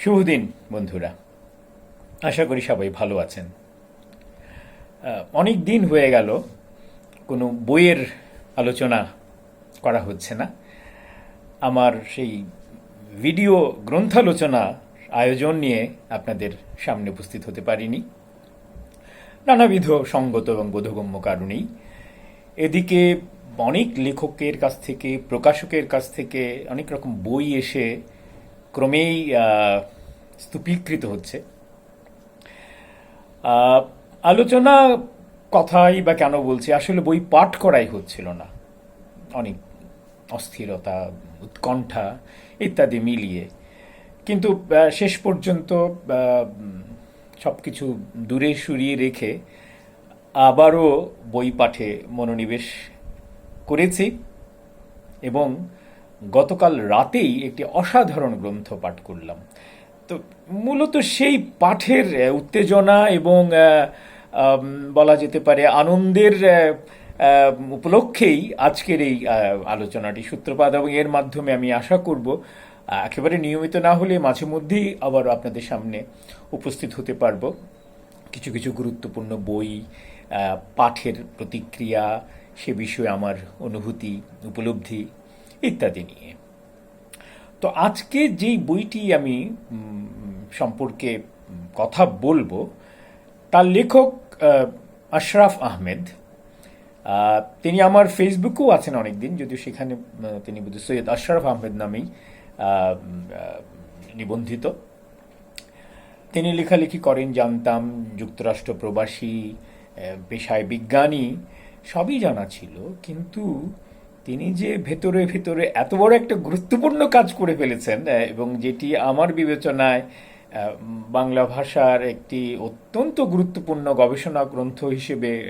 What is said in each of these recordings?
শুভ দিন, বন্ধুরা। আশা করি সবাই ভালো আছেন। অনেক দিন হয়ে গেল, কোনো বইয়ের আলোচনা করা হচ্ছে না। আমার সেই ভিডিও গ্রন্থালোচনা আয়োজন নিয়ে আপনাদের সামনে উপস্থিত হতে পারিনি। নানাবিধ সঙ্গত এবং বোধগম্য কারণেই। এদিকে অনেক লেখকের কাছ থেকে, প্রকাশকের কাছ থেকে অনেক রকম বই এসে ক্রমেই স্তূপীকৃত হচ্ছে। আলোচনা কথাই বা কেন বলছি, আসলে বই পাঠ করাই হচ্ছিল না। অনেক অস্থিরতা, উৎকণ্ঠা ইত্যাদি মিলিয়ে। কিন্তু শেষ পর্যন্ত সব কিছু দূরে সরিয়ে রেখে আবারও বই পাঠে মনোনিবেশ করেছি এবং গতকাল রাতেই একটি অসাধারণ গ্রন্থ পাঠ করলাম। তো মূলত সেই পাঠের উত্তেজনা এবং বলা যেতে পারে আনন্দের উপলক্ষেই আজকের এই আলোচনাটি সূত্রপাত এবং এর মাধ্যমে আমি আশা করব একেবারে নিয়মিত না হলে মাঝে মধ্যেই আবার আপনাদের সামনে উপস্থিত হতে পারব। কিছু কিছু গুরুত্বপূর্ণ বই পাঠের প্রতিক্রিয়া, সে বিষয়ে আমার অনুভূতি, উপলব্ধি ইত্যাদি নিয়ে। তো আজকে যেই বইটি আমি সম্পর্কে কথা বলব, তার লেখক আশরাফ আহমেদ। তিনি আমার ফেসবুকেও আছেন অনেকদিন, যদিও সেখানে তিনি বোধহয় সৈয়দ আশরাফ আহমেদ নামেই নিবন্ধিত। তিনি লেখালেখি করেন, জানতাম, যুক্তরাষ্ট্র প্রবাসী পেশায় বিজ্ঞানী, সবই জানা ছিল। কিন্তু তিনি যে ভেতরে ভেতরে এত বড় একটা গুরুত্বপূর্ণ কাজ করে ফেলেছেন এবং যেটি আমার বিবেচনায় বাংলা ভাষার একটি অত্যন্ত গুরুত্বপূর্ণ গবেষণা গ্রন্থ হিসেবে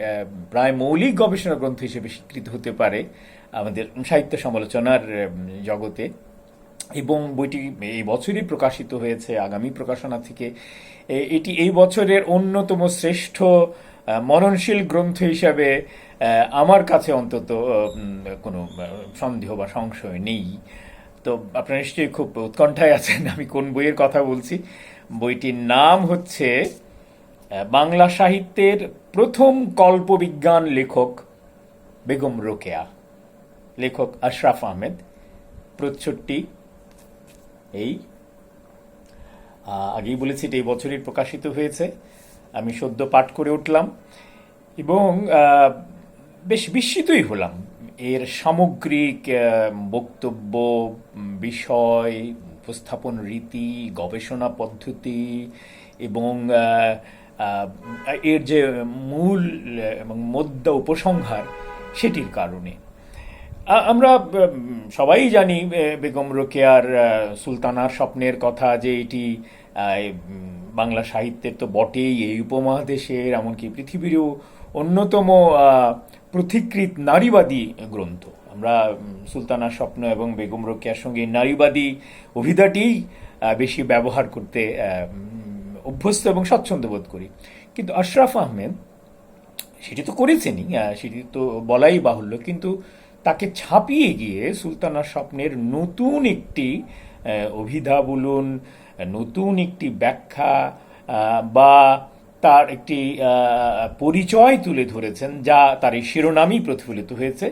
প্রায় মৌলিক গবেষণা গ্রন্থ হিসেবে স্বীকৃত হতে পারে আমাদের সাহিত্য সমালোচনার জগতে। এবং বইটি এই বছরই প্রকাশিত হয়েছে, আগামী প্রকাশনা থেকে। এটি এই বছরের অন্যতম শ্রেষ্ঠ মননশীল গ্রন্থ হিসাবে আমার কাছে অন্তত কোনো সন্দেহ বা সংশয় নেই। তো আপনারা নিশ্চয়ই খুব উৎকণ্ঠায় আছেন, আমি কোন বইয়ের কথা বলছি? বইটির নাম হচ্ছে বাংলা সাহিত্যের প্রথম কল্পবিজ্ঞান লেখক বেগম রোকেয়া। লেখক আশরাফ আহমেদ। প্রচ্ছদটি এই। আগেই বলেছি এটা এই বছরই প্রকাশিত হয়েছে। আমি সদ্য পাঠ করে উঠলাম এবং বেশ বিস্মিতই হলাম। এর সামগ্রিক বক্তব্য, বিষয়, উপস্থাপন রীতি, গবেষণা পদ্ধতি এবং এর যে মূল, এবং মধ্য উপসংহার, সেটির কারণে। আমরা সবাই জানি বেগম রোকেয়ার সুলতানার স্বপ্নের কথা যে এটি বাংলা সাহিত্যের তো বটেই, এই উপমহাদেশের, এমনকি পৃথিবীরও অন্যতম পথিকৃত নারীবাদী গ্রন্থ। আমরা সুলতানার স্বপ্ন এবং বেগম রোকেয়ার সঙ্গে নারীবাদী অভিধাটি বেশি ব্যবহার করতে অভ্যস্ত এবং স্বচ্ছন্দ বোধ করি। কিন্তু আশরাফ আহমেদ, সেটি তো করেছেনই সেটি তো বলাই বাহুল্য, কিন্তু তাকে ছাপিয়ে গিয়ে সুলতানার স্বপ্নের নতুন একটি অভিধা বলুন, নতুন একটি ব্যাখ্যা বা তার একটি পরিচয় তুলে ধরেছেন, যা তার এই শিরোনামই প্রতিফলিত হয়েছে।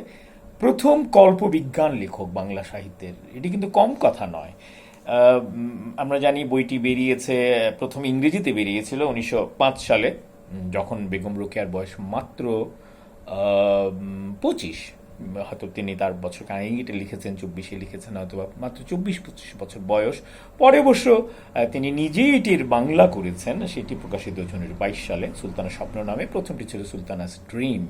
প্রথম কল্পবিজ্ঞান লেখক বাংলা সাহিত্যের। এটি কিন্তু কম কথা নয়। আমরা জানি বইটি বেরিয়েছে, প্রথম ইংরেজিতে বেরিয়েছিল উনিশশো পাঁচ সালে যখন বেগম রোকেয়ার বয়স মাত্র পঁচিশ। হয়তো তিনি তার বছর কাহিনীটা লিখেছেন চব্বিশে লিখেছেন হয়তো মাত্র চব্বিশ পঁচিশ বছর বয়স। পরে অবশ্য তিনি নিজেই এটির বাংলা করেছেন সেটি প্রকাশিত হয়েছে বাইশ সালে সুলতানের স্বপ্ন নামে। প্রথমটি ছিল সুলতানাস ড্রিম।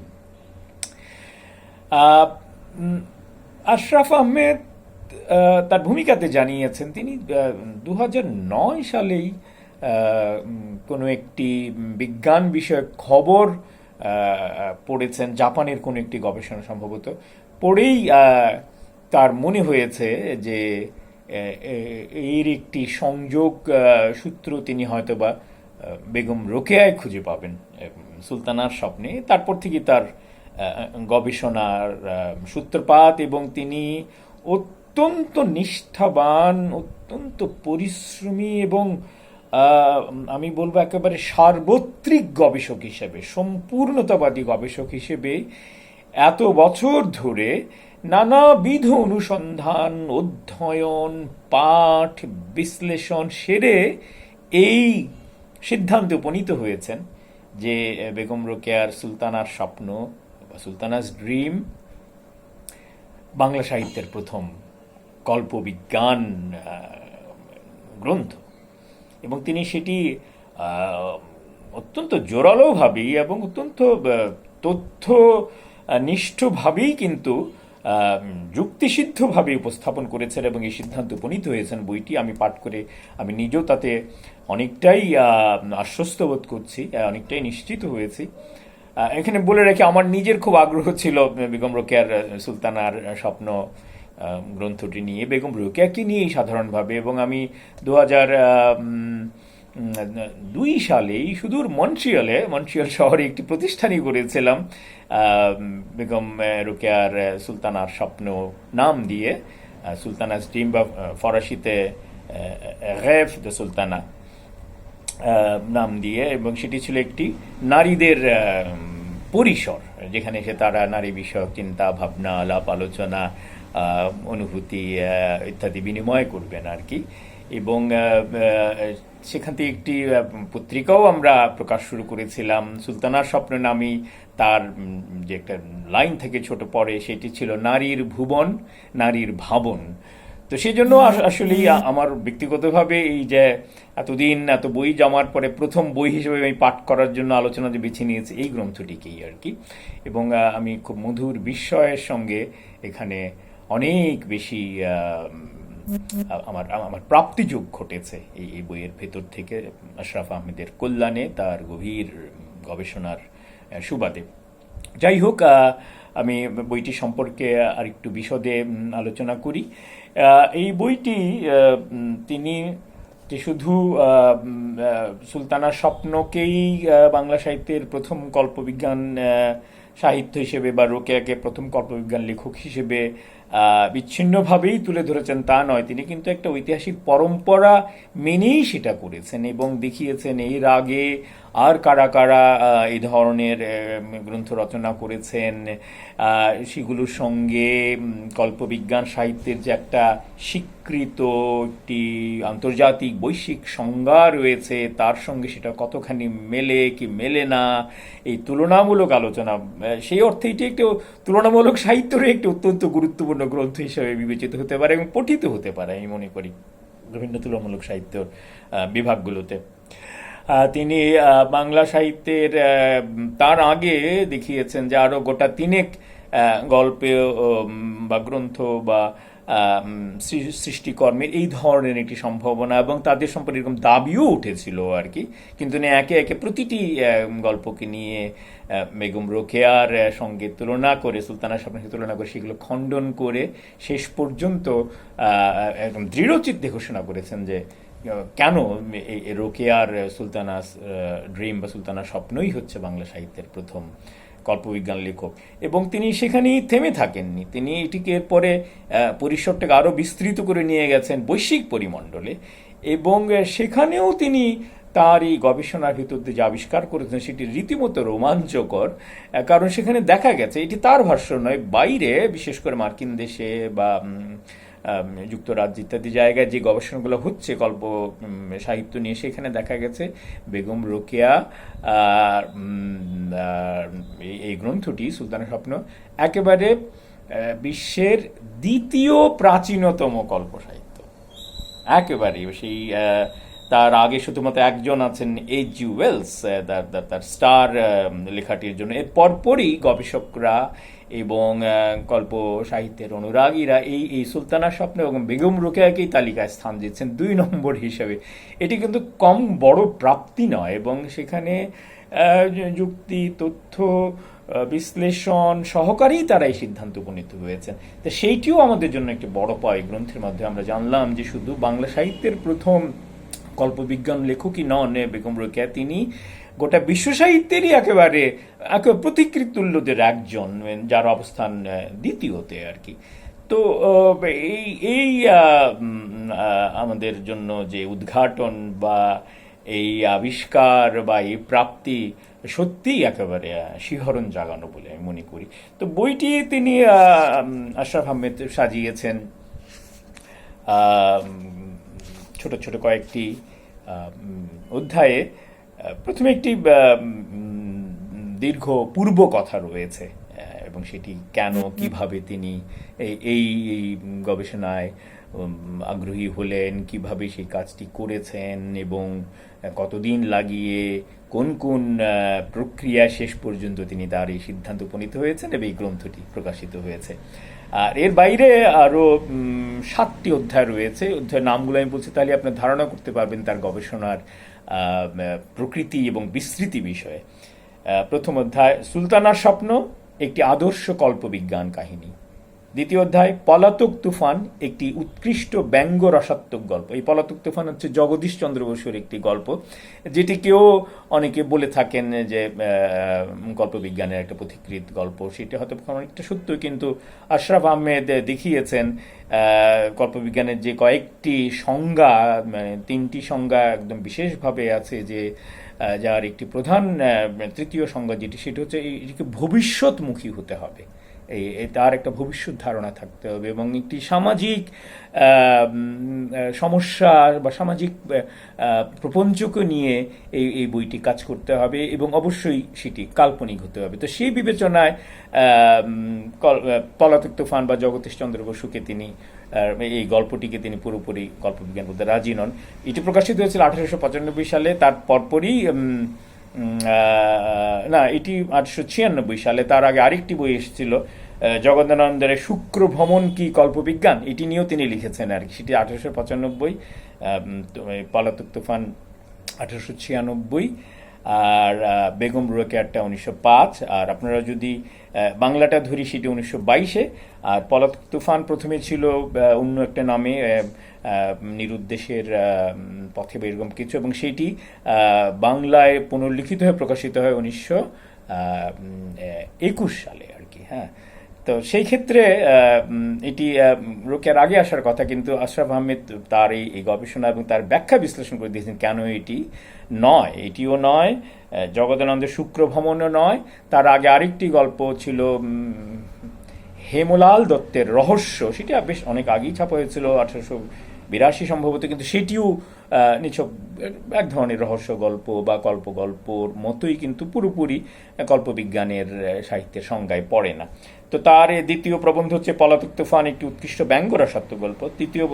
আশরাফ আহমেদ আহ, তার ভূমিকাতে জানিয়েছেন তিনি দু নয় সালেই কোনো একটি বিজ্ঞান বিষয়ক খবর পড়েছেন। জাপানের কোনো একটি গবেষণা সম্ভবত। পড়েই তার মনে হয়েছে যে এর একটি সংযোগ সূত্র তিনি হয়তোবা আহ, বেগম রোকেয়ায় খুঁজে পাবেন সুলতানার স্বপ্নে। তারপর থেকে তার গবেষণার সূত্রপাত এবং তিনি অত্যন্ত নিষ্ঠাবান অত্যন্ত পরিশ্রমী এবং আমি বলব একেবারে সার্বত্রিক গবেষক হিসেবে, সম্পূর্ণতাবাদী গবেষক হিসেবে এত বছর ধরে নানাবিধ অনুসন্ধান, অধ্যয়ন, পাঠ, বিশ্লেষণ সেরে এই সিদ্ধান্তে উপনীত হয়েছেন যে বেগম রোকেয়ার সুলতানার স্বপ্ন বা সুলতানাস ড্রিম বাংলা সাহিত্যের প্রথম কল্পবিজ্ঞান গ্রন্থ। এবং তিনি সেটি অত্যন্ত জোরালোভাবেই এবং অত্যন্ত তথ্য নিষ্ঠভাবেই কিন্তু যুক্তিসিদ্ধভাবে উপস্থাপন করেছেন এবং এই সিদ্ধান্ত উপনীত হয়েছেন। বইটি আমি পাঠ করে আমি নিজেও তাতে অনেকটাই আশ্বস্ত বোধ করছি অনেকটাই নিশ্চিত হয়েছি। এখানে বলে রেখে, আমার নিজের খুব আগ্রহ ছিল বেগম রোকেয়ার সুলতানার স্বপ্ন গ্রন্থটি নিয়ে বেগম রোকেয়াকে নিয়েই সাধারণভাবে? এবং আমি দু হাজার দুই সালেই সুদূর মন্ট্রিয়ালে মন্ট্রিয়াল শহরে একটি প্রতিষ্ঠানই করেছিলাম বেগম রোকেয়ার সুলতানার স্বপ্ন নাম দিয়ে আহ, সুলতানাস ড্রিম বা ফরাসিতে রেফ দ্য সুলতানা নাম দিয়ে এবং সেটি ছিল একটি নারীদের পরিসর যেখানে সে তারা নারী বিষয়ক চিন্তা ভাবনা আলাপ আলোচনা অনুভূতি ইত্যাদি বিনিময় করবেন আর কি। এবং সেখান থেকে একটি পত্রিকাও আমরা প্রকাশ শুরু করেছিলাম। সুলতানার স্বপ্ন নামই তার যে একটা লাইন থেকে ছোট পড়ে সেটি ছিল নারীর ভুবন নারীর ভাবন। তো সেই জন্য আস- আসলেই আমার ব্যক্তিগতভাবে এই যে এতদিন এত বই জমার পরে প্রথম বই হিসেবে আমি পাঠ করার জন্য আলোচনা যে বেছে নিয়েছি এই গ্রন্থটিকেই আর কি। এবং আমি খুব মধুর বিস্ময়ের সঙ্গে এখানে অনেক বেশি আমার আমার প্রাপ্তিযোগ ঘটেছে এই এই বইয়ের ভেতর থেকে। আশরাফ আহমেদের কল্যাণে তার গভীর গবেষণার সুবাদে। যাই হোক আমি বইটি সম্পর্কে আরেকটু বিশদে আলোচনা করি। এই বইটি তিনি যে শুধু সুলতানার স্বপ্নকেই বাংলা সাহিত্যের প্রথম কল্পবিজ্ঞান সাহিত্য হিসেবে বা রোকেয়াকে প্রথম কল্পবিজ্ঞান লেখক হিসেবে বিচ্ছিন্নভাবেই তুলে ধরেছেন তা নয় তিনি, কিন্তু একটা ঐতিহাসিক পরম্পরা মেনেই সেটা করেছেন এবং দেখিয়েছেন এর আগে আর কারা কারা এই ধরনের গ্রন্থ রচনা করেছেন। সেগুলোর সঙ্গে কল্পবিজ্ঞান সাহিত্যের যে একটা স্বীকৃত একটি আন্তর্জাতিক বৈশ্বিক সংজ্ঞা রয়েছে, তার সঙ্গে সেটা কতখানি মেলে কি মেলে না, এই তুলনামূলক আলোচনা সেই অর্থে এটি একটি তুলনামূলক সাহিত্যের একটি অত্যন্ত গুরুত্বপূর্ণ গ্রন্থ হিসেবে বিবেচিত হতে পারে এবং পঠিত হতে পারে, আমি মনে করি, বিভিন্ন তুলনামূলক সাহিত্য বিভাগগুলোতে। তিনি বাংলা সাহিত্যের তার আগে দেখিয়েছেন যে আরও গোটা তিনেক গল্পে বা গ্রন্থ বা সৃষ্টিকর্মের এই ধরনের একটি সম্ভাবনা এবং তাদের সম্পর্কে এরকম দাবিও উঠেছিল আর কি। কিন্তু একে একে প্রতিটি গল্পকে নিয়ে বেগম রোকেয়ার সঙ্গে তুলনা করে সুলতানার স্বপ্নের সঙ্গে তুলনা করে সেগুলো খণ্ডন করে শেষ পর্যন্ত একদম দৃঢ়চিত্তে ঘোষণা করেছেন যে কেন রোকেয়ার সুলতানা ড্রিম বা সুলতানার স্বপ্নই হচ্ছে বাংলা সাহিত্যের প্রথম কল্পবিজ্ঞান লেখক। এবং তিনি সেখানেই থেমে থাকেননি। তিনি এটিকে এরপরে পরিসরটাকে আরও বিস্তৃত করে নিয়ে গেছেন বৈশ্বিক পরিমণ্ডলে। এবং সেখানেও তিনি তার এই গবেষণার ভিতর দিয়ে যে আবিষ্কার করেছেন, সেটি রীতিমতো রোমাঞ্চকর কারণ সেখানে দেখা গেছে এটি তার ভাষ্য নয়, বাইরে, বিশেষ করে মার্কিন দেশে বা যুক্তরাজ্য ইত্যাদি জায়গায় যে গবেষণাগুলো হচ্ছে, গল্প সাহিত্য নিয়ে সেখানে দেখা গেছে। বেগম রোকেয়া এই- গ্রন্থটি সুলতানের স্বপ্ন, একেবারে বিশ্বের দ্বিতীয় প্রাচীনতম কল্প সাহিত্য। একেবারে, সেই তার আগে শুধুমাত্র একজন আছেন এইচ জি ওয়েলস তার স্টার লেখাটির জন্য। এর পরপরই গবেষকরা এবং কল্প সাহিত্যের অনুরাগীরা এই এই সুলতানার স্বপ্ন এবং বেগম রোকেয়াকেই তালিকায় স্থান দিচ্ছেন দুই নম্বর হিসেবে। এটি কিন্তু কম বড় প্রাপ্তি নয় এবং সেখানে যুক্তি, তথ্য বিশ্লেষণ সহকারেই তারা এই সিদ্ধান্ত উপনীত হয়েছেন। তো সেইটিও আমাদের জন্য একটি বড় পায় গ্রন্থের মাধ্যমে। আমরা জানলাম যে শুধু বাংলা সাহিত্যের প্রথম কল্পবিজ্ঞান লেখকই নন বেগম রোকেয়া, তিনি গোটা বিশ্ব সাহিত্যেরই একেবারে একেবারে প্রতিকৃত তুল্যদের একজন, যার অবস্থান দ্বিতীয়তে আর কি। তো এই এই আমাদের জন্য যে উদ্ঘাটন বা এই আবিষ্কার বা এই প্রাপ্তি সত্যিই একেবারে শিহরণ জাগানো বলে আমি মনে করি। তো বইটি তিনি আশরাফ আহমেদ সাজিয়েছেন। ছোট ছোট কয়েকটি অধ্যায়ে। প্রথমে একটি দীর্ঘ পূর্ব কথা রয়েছে এবং সেটি কেন কীভাবে তিনি এই এই গবেষণায় আগ্রহী হলেন কীভাবে সেই কাজটি করেছেন এবং কতদিন লাগিয়ে কোন কোন প্রক্রিয়া শেষ পর্যন্ত তিনি তার এই সিদ্ধান্ত উপনীত হয়েছেন এবং এই গ্রন্থটি প্রকাশিত হয়েছে। আর এর বাইরে আরও সাতটি অধ্যায় রয়েছে। অধ্যায়ের নামগুলো আমি বলছি তাহলে আপনার ধারণা করতে পারবেন তার গবেষণার প্রকৃতি এবং বিস্তৃতি বিষয়ে। প্রথম অধ্যায় সুলতানার স্বপ্ন একটি আদর্শ কল্পবিজ্ঞান কাহিনী। দ্বিতীয় অধ্যায়, পলাতক তুফান একটি উৎকৃষ্ট ব্যঙ্গ রসাত্মক গল্প। এই পলাতক তুফান হচ্ছে জগদীশ চন্দ্র বসুর একটি গল্প, যেটিকেও অনেকে বলে থাকেন যে গল্পবিজ্ঞানের একটা পথিকৃত গল্প। সেটি হয়তো অনেকটা সত্য, কিন্তু আশরাফ আহমেদ দেখিয়েছেন গল্পবিজ্ঞানের যে কয়েকটি সংজ্ঞা মানে তিনটি সংজ্ঞা একদম বিশেষভাবে আছে যে যার একটি প্রধান তৃতীয় সংজ্ঞা যেটি, সেটি হচ্ছে এটিকে ভবিষ্যৎমুখী হতে হবে। তার একটা ভবিষ্যৎ ধারণা থাকতে হবে এবং একটি সামাজিক সমস্যা বা সামাজিক প্রপঞ্চকে নিয়ে এই এই বইটি কাজ করতে হবে এবং অবশ্যই সেটি কাল্পনিক হতে হবে। তো সেই বিবেচনায় পলাতক তুফান বা জগদীশ চন্দ্র বসুকে তিনি এই গল্পটিকে তিনি পুরোপুরি গল্পবিজ্ঞান বলতে রাজি নন। এটি প্রকাশিত হয়েছিল আঠারোশো পঁচানব্বই সালে, তার পরপরই না, এটি আটশো ছিয়ানব্বই সালে, তার আগে আরেকটি বই এসেছিল জগদানন্দের শুক্র ভ্রমণ কি কল্পবিজ্ঞান? এটি নিয়েও তিনি লিখেছেন আর কি। সেটি আঠারোশো পঁচানব্বই পলাতক তুফান আঠারোশো ছিয়ানব্বই আর বেগম রোকেয়ারটা উনিশশো পাঁচ। আর আপনারা যদি বাংলাটা ধরি সেটি উনিশশো বাইশে। আর পলাতক তুফান প্রথমে ছিল অন্য একটা নামে নিরুদ্দেশের পথে এরকম কিছু। এবং সেটি বাংলায় পুনর্লিখিত হয়ে প্রকাশিত হয় উনিশশো একুশ সালে আর কি হ্যাঁ। তো সেই ক্ষেত্রে এটি রোকেয়ার আগে আসার কথা। কিন্তু আশরাফ আহমেদ তার এই গবেষণা এবং তার ব্যাখ্যা বিশ্লেষণ করে দিয়েছেন, কেন এটি? নয়, এটিও নয় জগদানন্দের শুক্র ভ্রমণও নয়, তার আগে আরেকটি গল্প ছিল হেমলাল দত্তের রহস্য, সেটা বেশ অনেক আগেই ছাপা হয়েছিল, আঠারোশো বিরাশি সম্ভবত, কিন্তু সেটিও নিছক এক ধরনের রহস্য গল্প বা কল্প গল্পর মতোই কিন্তু পুরোপুরি কল্পবিজ্ঞানের সাহিত্যের সংজ্ঞায় পড়ে না। তো তার এ দ্বিতীয় প্রবন্ধ হচ্ছে পলাতক তুফান, একটি উৎকৃষ্ট ব্যঙ্গ রসাত্ম গল্প। তৃতীয়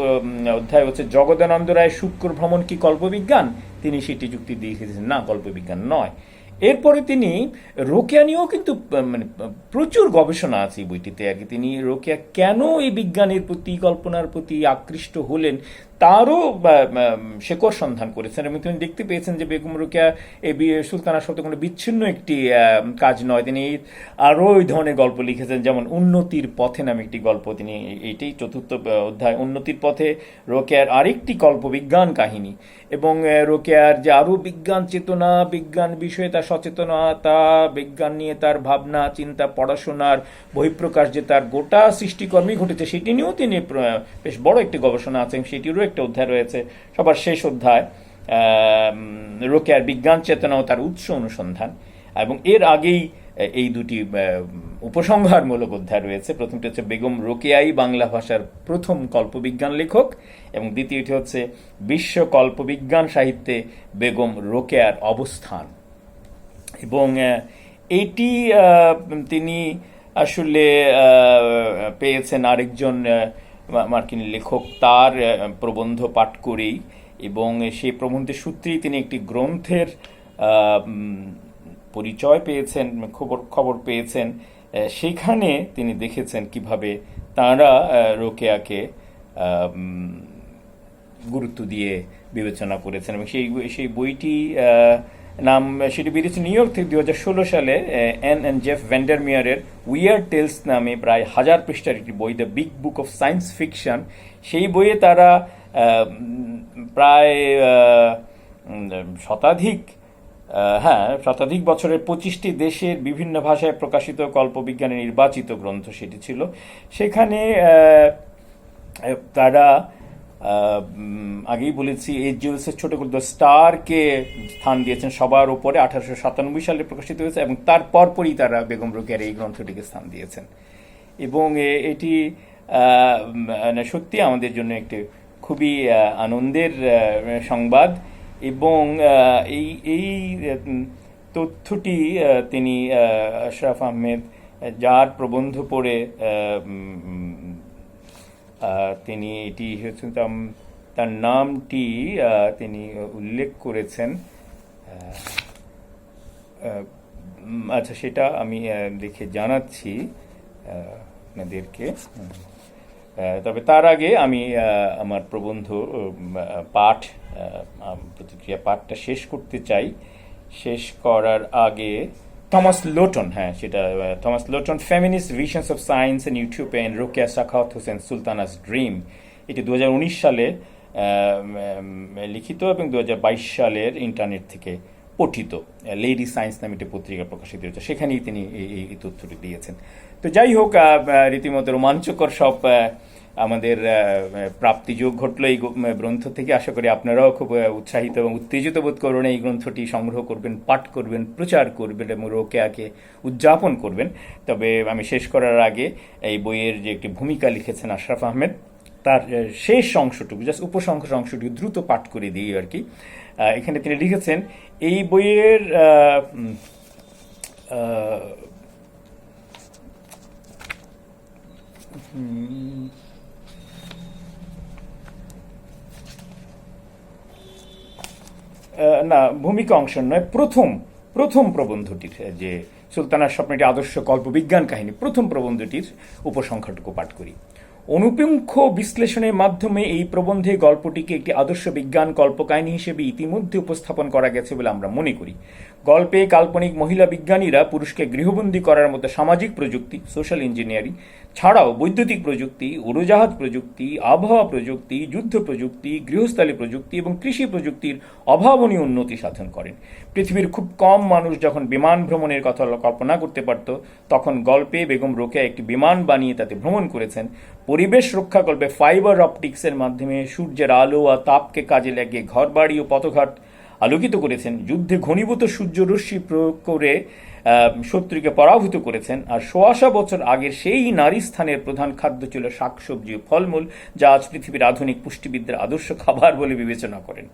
অধ্যায় হচ্ছে জগদানন্দ রায় শুক্র ভ্রমণ কি কল্পবিজ্ঞান? তিনি সেটি যুক্তি দিয়ে না, কল্পবিজ্ঞান নয়। এরপরে তিনি রোকেয়া নিয়েও কিন্তু মানে প্রচুর গবেষণা আছে এই বইটিতে। আর কি তিনি রোকেয়া কেন এই বিজ্ঞানের প্রতি, কল্পনার প্রতি আকৃষ্ট হলেন? তারও শেকড় সন্ধান করেছেন এবং তিনি দেখতে পেয়েছেন যে বেগম রোকেয়া এই বি- সুলতানা শব্দ কোনো বিচ্ছিন্ন একটি কাজ নয়। তিনি আরও ওই ধরনের গল্প লিখেছেন, যেমন উন্নতির পথে নামে একটি গল্প। তিনি এইটাই চতুর্থ অধ্যায়, উন্নতির পথে রোকেয়ার আরেকটি গল্প, বিজ্ঞান কাহিনী। এবং রোকেয়ার যে আরও বিজ্ঞান চেতনা, বিজ্ঞান বিষয়ে তার সচেতনতা বিজ্ঞান নিয়ে তার ভাবনা, চিন্তা, পড়াশোনার বহিঃপ্রকাশ যে তার গোটা সৃষ্টিকর্মই ঘটেছে, সেটি নিয়েও তিনি বেশ বড় একটি গবেষণা আছে এবং সেটিরও একটা অধ্যায় রয়েছে, সবার শেষ অধ্যায় রোকেয়ার বিজ্ঞান চেতনা ও তার উৎস অনুসন্ধান, এবং এর আগেই এই দুটি উপসংহারমূলক অধ্যায় রয়েছে। প্রথমটি হচ্ছে বেগম রোকেয়াই বাংলা ভাষার প্রথম কল্পবিজ্ঞান লেখক, এবং দ্বিতীয়টি হচ্ছে বিশ্ব কল্পবিজ্ঞান সাহিত্যে বেগম রোকেয়ার অবস্থান। এবং এটি তিনি আসলে পেয়েছেন আরেকজন মার্কিন লেখক তার প্রবন্ধ পাঠ করেই এবং সেই প্রবন্ধের সূত্রেই তিনি একটি গ্রন্থের পরিচয় পেয়েছেন, খবর খবর পেয়েছেন সেখানে তিনি দেখেছেন কীভাবে তাঁরা রোকেয়াকে গুরুত্ব দিয়ে বিবেচনা করেছেন এবং সেই সেই বইটি নাম সেটি বেরিয়েছে নিউ ইয়র্ক থেকে দুই হাজার ষোলো সালে এন এন জেফ ভ্যান্ডারমিয়ারের উইয়ার টেলস নামে প্রায় হাজার পৃষ্ঠার একটি বই the big book of science fiction. সেই বইয়ে তারা প্রায় শতাধিক হ্যাঁ শতাধিক বছরের পঁচিশটি দেশের বিভিন্ন ভাষায় প্রকাশিত কল্পবিজ্ঞানের নির্বাচিত গ্রন্থ সেটি ছিল। সেখানে তারা আগেই বলেছি, এই জুলসের ছোট গল্প স্টারকে স্থান দিয়েছেন সবার উপরে, আঠারোশো সাতানব্বই সালে প্রকাশিত হয়েছে এবং তার পরপরই তারা বেগম রোকেয়ার এই গ্রন্থটিকে স্থান দিয়েছেন। এবং এটি মানে সত্যি আমাদের জন্য একটি খুবই আনন্দের সংবাদ। এবং এই এই তথ্যটি তিনি আশরাফ আহমেদ যার প্রবন্ধ পড়ে তিনি এটি হচ্ছে তার নামটি তিনি উল্লেখ করেছেন। আচ্ছা সেটা আমি দেখে জানাচ্ছি আপনাদেরকে। তবে তার আগে আমি আমার প্রবন্ধ পাঠ প্রতিক্রিয়া পাঠটা শেষ করতে চাই। শেষ করার আগে থমাস লোটন হ্যাঁ সেটা Thomas Lawton feminist visions of science and ইউটিউবেন Rokeya Sakhawat Hossain Sultana's dream এটি দু সালে লিখিত এবং দু হাজার বাইশ সালের ইন্টারনেট থেকে পঠিত। লেডি সায়েন্স নামে একটি পত্রিকা প্রকাশিত হয়েছে। সেখানেই তিনি এই- তথ্যটি দিয়েছেন। তো যাই হোক রীতিমতো রোমাঞ্চকর সব আমাদের প্রাপ্তিযোগ ঘটলো এই গ্রন্থ থেকে। আশা করি আপনারাও খুব উৎসাহিত এবং উত্তেজিত বোধ করবেন। এই গ্রন্থটি সংগ্রহ করবেন পাঠ করবেন প্রচার করবেন এবং রোকেয়াকে উদযাপন করবেন। তবে আমি শেষ করার আগে এই বইয়ের যে একটি ভূমিকা লিখেছেন আশরাফ আহমেদ তার শেষ অংশটুকু জাস্ট উপসংখ্য অংশটুকু দ্রুত পাঠ করে দিই আর কি। এখানে তিনি লিখেছেন এই বইয়ের হুম, না, ভূমিকা অংশ নয়, প্রথম প্রথম প্রবন্ধটির যে সুলতানার স্বপ্নটি আদর্শ কল্পবিজ্ঞান কাহিনী, প্রথম প্রবন্ধটির উপসংখ্যাটুকু পাঠ করি। অনুপুঙ্খ বিশ্লেষণের মাধ্যমে এই প্রবন্ধে গল্পটিকে একটি আদর্শ বিজ্ঞান কল্পকাহিনী হিসেবে ইতিমধ্যে উপস্থাপন করা গেছে বলে আমরা মনে করি। গল্পে কাল্পনিক মহিলা বিজ্ঞানীরা পুরুষকে গৃহবন্দী করার মতো সামাজিক প্রযুক্তি সোশ্যাল ইঞ্জিনিয়ারিং ছাড়াও বৈদ্যুতিক প্রযুক্তি, উড়োজাহাজ প্রযুক্তি, আবহাওয়া প্রযুক্তি, যুদ্ধ প্রযুক্তি, গৃহস্থালী প্রযুক্তি এবং কৃষি প্রযুক্তির অভাবনীয় উন্নতি সাধন করেন। পৃথিবীর খুব কম মানুষ যখন বিমান ভ্রমণের কথা কল্পনা করতে পারত, তখন গল্পে বেগম রোকেয়া একটি বিমান বানিয়ে তাতে ভ্রমণ করেছেন। পরিবেশ রক্ষা করবে ফাইবার অপটিক্সের মাধ্যমে সূর্যের আলো আর তাপকে কাজে লাগিয়ে ঘরবাড়ি ও পথঘাট আলোকিত করেছেন। যুদ্ধে ঘনীভূত সূর্যরশ্মি প্রয়োগ করে শত্রুকে পরাভূত করেছেন। আর সোয়াশা বছর আগের সেই নারী স্থানের প্রধান খাদ্য ছিল শাকসবজি ও ফলমূল, যা আজ পৃথিবীর আধুনিক পুষ্টিবিদদের আদর্শ খাবার বলে বিবেচনা করেন।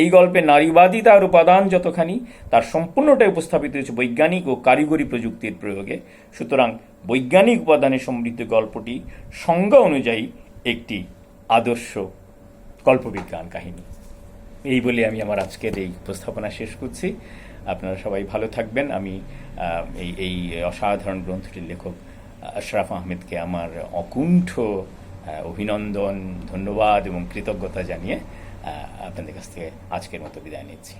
এই গল্পে নারীবাদিতার উপাদান যতখানি, তার সম্পূর্ণটাই উপস্থাপিত হয়েছে বৈজ্ঞানিক ও কারিগরি প্রযুক্তির প্রয়োগে। সুতরাং বৈজ্ঞানিক উপাদানে সমৃদ্ধ গল্পটি সংজ্ঞা অনুযায়ী একটি আদর্শ কল্পবিজ্ঞান কাহিনী। এই বলে আমি আমার আজকের এই উপস্থাপনা শেষ করছি। আপনারা সবাই ভালো থাকবেন। আমি এই এই অসাধারণ গ্রন্থটির লেখক আশরাফ আহমেদকে আমার অকুণ্ঠ অভিনন্দন, ধন্যবাদ এবং কৃতজ্ঞতা জানিয়ে আপনাদের কাছ থেকে আজকের মতো বিদায় নিচ্ছি।